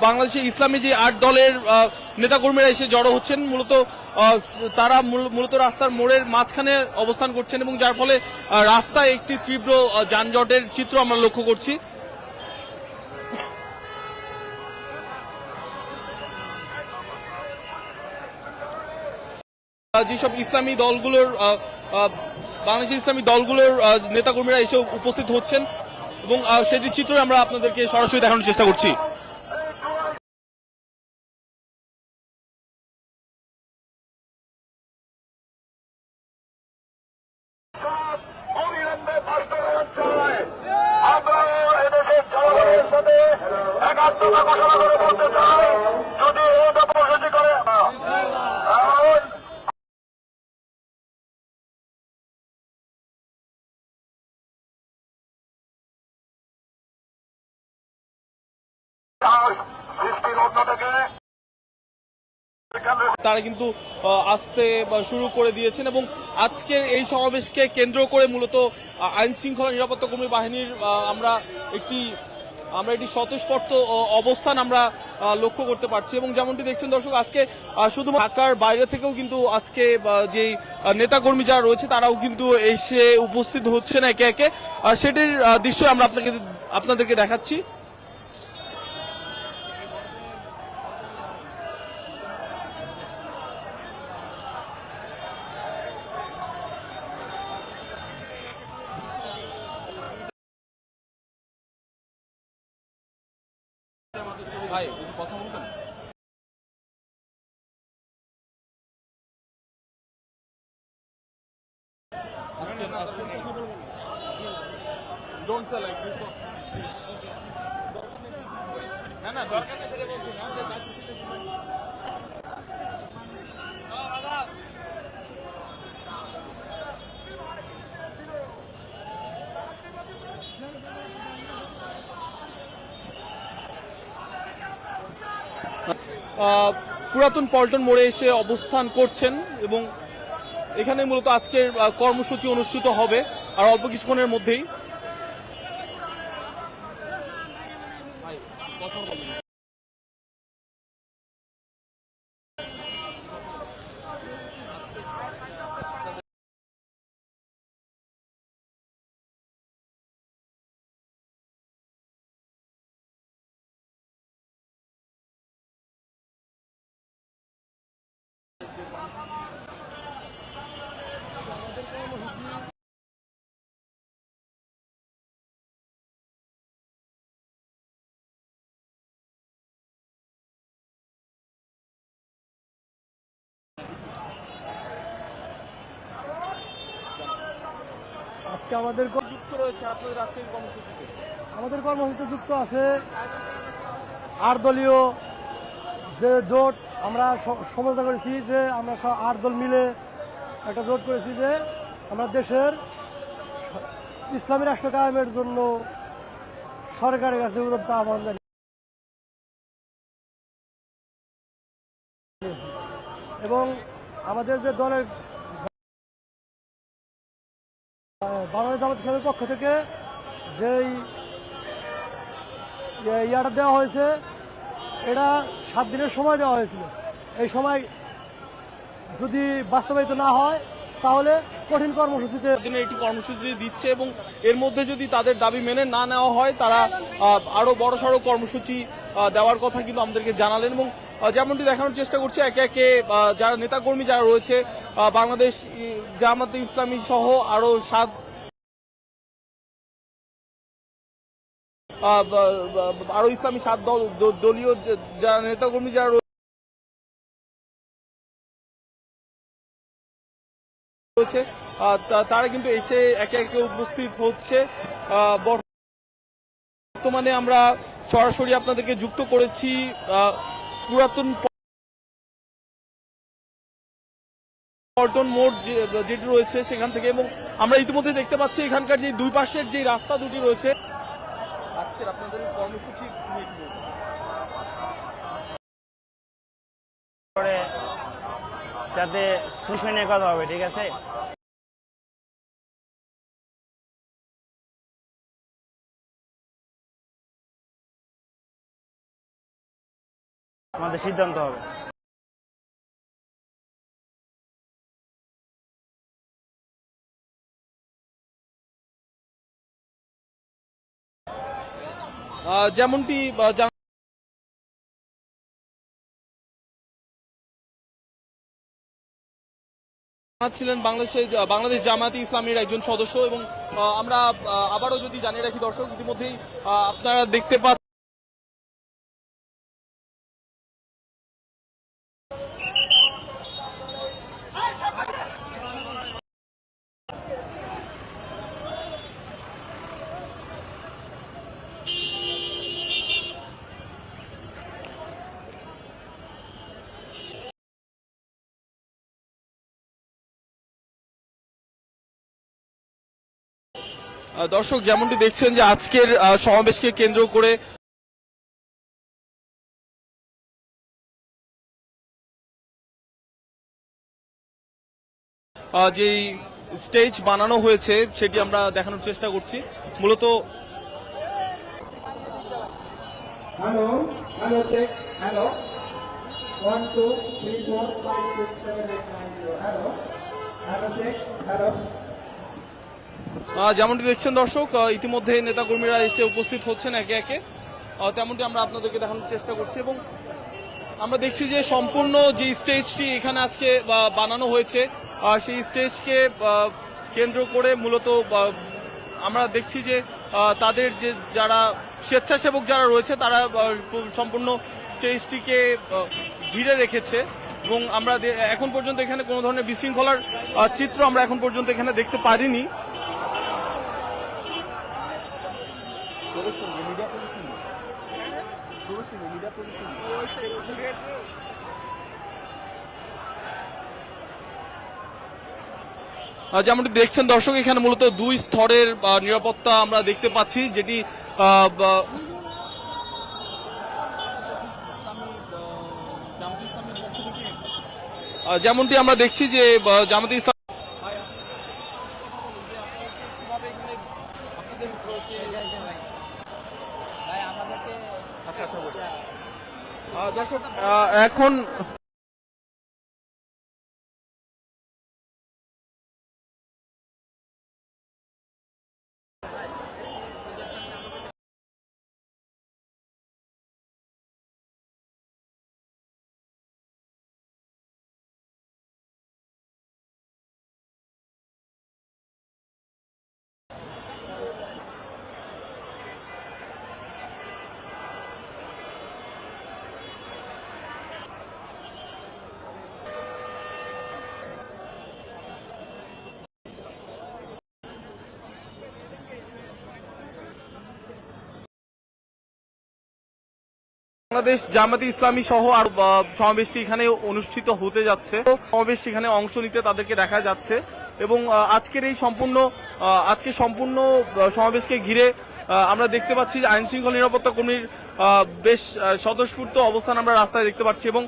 বাংলাদেশে ইসলামী যে আট দলের নেতাকর্মীরা এসে জড়ো হচ্ছেন মূলত তারা মূল- মূলত রাস্তার মোড়ের মাঝখানে অবস্থান করছেন এবং যার ফলে রাস্তায় একটি তীব্র যানজটের চিত্র আমরা লক্ষ্য করছি। যেসব ইসলামী দলগুলোর আহ, ইসলামী দলগুলোর নেতাকর্মীরা এসে উপস্থিত হচ্ছেন। এবং সেটি চিত্র আমরা আপনাদেরকে সরাসরি দেখানোর চেষ্টা করছি। আমরা এদেশের জনগণের সাথে একাত্মতা ঘোষণা করে বলতে চাই। তারা কিন্তু আসতে শুরু করে দিয়েছেন এবং আজকের এই সমাবেশকে কেন্দ্র করে মূলত আইন শৃঙ্খলা নিরাপত্তা কর্মী বাহিনীর আমরা একটি আমরা একটি স্বতঃস্ফূর্ত আহ, অবস্থান আমরা লক্ষ্য করতে পারছি এবং যেমনটি দেখছেন দর্শক আজকে শুধু ঢাকার বাইরে থেকেও কিন্তু আজকে আহ, নেতাকর্মী যারা রয়েছে তারাও কিন্তু এসে উপস্থিত হচ্ছেন একে একে। সেটির দৃশ্য আমরা আপনাকে আপনাদেরকে দেখাচ্ছি। ডোন্ট সে লাইক না না পুরাতন পল্টন মোড়ে এসে অবস্থান করছেন এবং এখানে মূলত আজকের কর্মসূচি অনুষ্ঠিত হবে আর অল্প কিছুক্ষণের মধ্যেই। আজকে আমাদের যুক্ত রয়েছে আপনাদের আজকের কর্মসূচিতে। আমাদের কর্মসূচিতে যুক্ত আছে আট দলীয় যে জোট আমরা সমঝোতা করেছি যে আমরা সব আট দল মিলে একটা জোট করেছি যে আমরা দেশের ইসলামী রাষ্ট্র কায়েমের জন্য সরকারের কাছে উদত্ত আহ্বান এবং আমাদের যে দলের বাংলাদেশ জামাত ইসলামের পক্ষ থেকে যেই ইয়ে- ইয়াটা দেওয়া হয়েছে, এটা সাত দিনের সময় দেওয়া হয়েছিল। এই সময় যদি বাস্তবায়িত না হয়, তাহলে কঠিন কর্মসূচিতে একটি কর্মসূচি দিচ্ছে এবং এর মধ্যে যদি তাদের দাবি মেনে না নেওয়া হয়, তারা আরও বড় সড়ো কর্মসূচি দেওয়ার কথা কিন্তু আমাদেরকে জানালেন এবং যেমনটি দেখানোর চেষ্টা করছে, একে একে যারা নেতাকর্মী যারা রয়েছে বাংলাদেশ জামাতে ইসলামী সহ আরও সাত আরও ইসলামী সাত দল দলীয় যারা নেতাকর্মী যারা রয়েছে তারা কিন্তু এসে একে একে উপস্থিত হচ্ছে। বর্তমানে আমরা সরাসরি আপনাদেরকে যুক্ত করেছি পুরাতন পল্টন মোড় যেটি রয়েছে সেখান থেকে এবং আমরা ইতিমধ্যে দেখতে পাচ্ছি এখানকার যে দুই পাশের যে রাস্তা দুটি রয়েছে আজকের আপনাদের কর্মসূচি নিয়ে বলবেন? যাতে শুনে কথা হবে ঠিক আছে আমাদের সিদ্ধান্ত হবে যেমনটি ছিলেন বাংলাদেশের বাংলাদেশ জামাতি ইসলামের একজন সদস্য এবং আমরা আবারও যদি জানিয়ে রাখি দর্শক, ইতিমধ্যেই আপনারা দেখতে পাচ্ছেন দর্শক, যেমনটি দেখছেন যে আজকের সমাবেশকে কেন্দ্র করে যে স্টেজ বানানো হয়েছে, সেটি আমরা দেখানোর চেষ্টা করছি। মূলত যেমনটি দেখছেন দর্শক ইতিমধ্যে নেতাকর্মীরা এসে উপস্থিত হচ্ছেন একে একে। তেমনটি আমরা আপনাদেরকে দেখানোর চেষ্টা করছি এবং আমরা দেখছি যে সম্পূর্ণ যে স্টেজটি এখানে আজকে বানানো হয়েছে সেই স্টেজকে কেন্দ্র করে মূলত আমরা দেখছি যে তাদের যে যারা স্বেচ্ছাসেবক যারা রয়েছে, তারা সম্পূর্ণ স্টেজটিকে ঘিরে রেখেছে এবং আমরা এখন পর্যন্ত এখানে কোনো ধরনের বিশৃঙ্খলার চিত্র আমরা এখন পর্যন্ত এখানে দেখতে পারিনি। যেমনটি দেখছেন দর্শক এখানে মূলত দুই স্তরের নিরাপত্তা আমরা দেখতে পাচ্ছি যেটি যেমনটি আমরা দেখছি যে জামাতে ইসলাম আহ, দর্শক আহ, এখন বাংলাদেশ জামাতি ইসলামী সহ আর সমাবেশটি এখানে অনুষ্ঠিত হতে যাচ্ছে। সমাবেশটি সমাবেশ এখানে অংশ নিতে তাদেরকে দেখা যাচ্ছে এবং আজকের এই সম্পূর্ণ আজকে সম্পূর্ণ সমাবেশকে ঘিরে আমরা দেখতে পাচ্ছি যে আইন শৃঙ্খলা নিরাপত্তা কর্মীর বেশ স্বতঃস্ফূর্ত অবস্থান আমরা রাস্তায় দেখতে পাচ্ছি এবং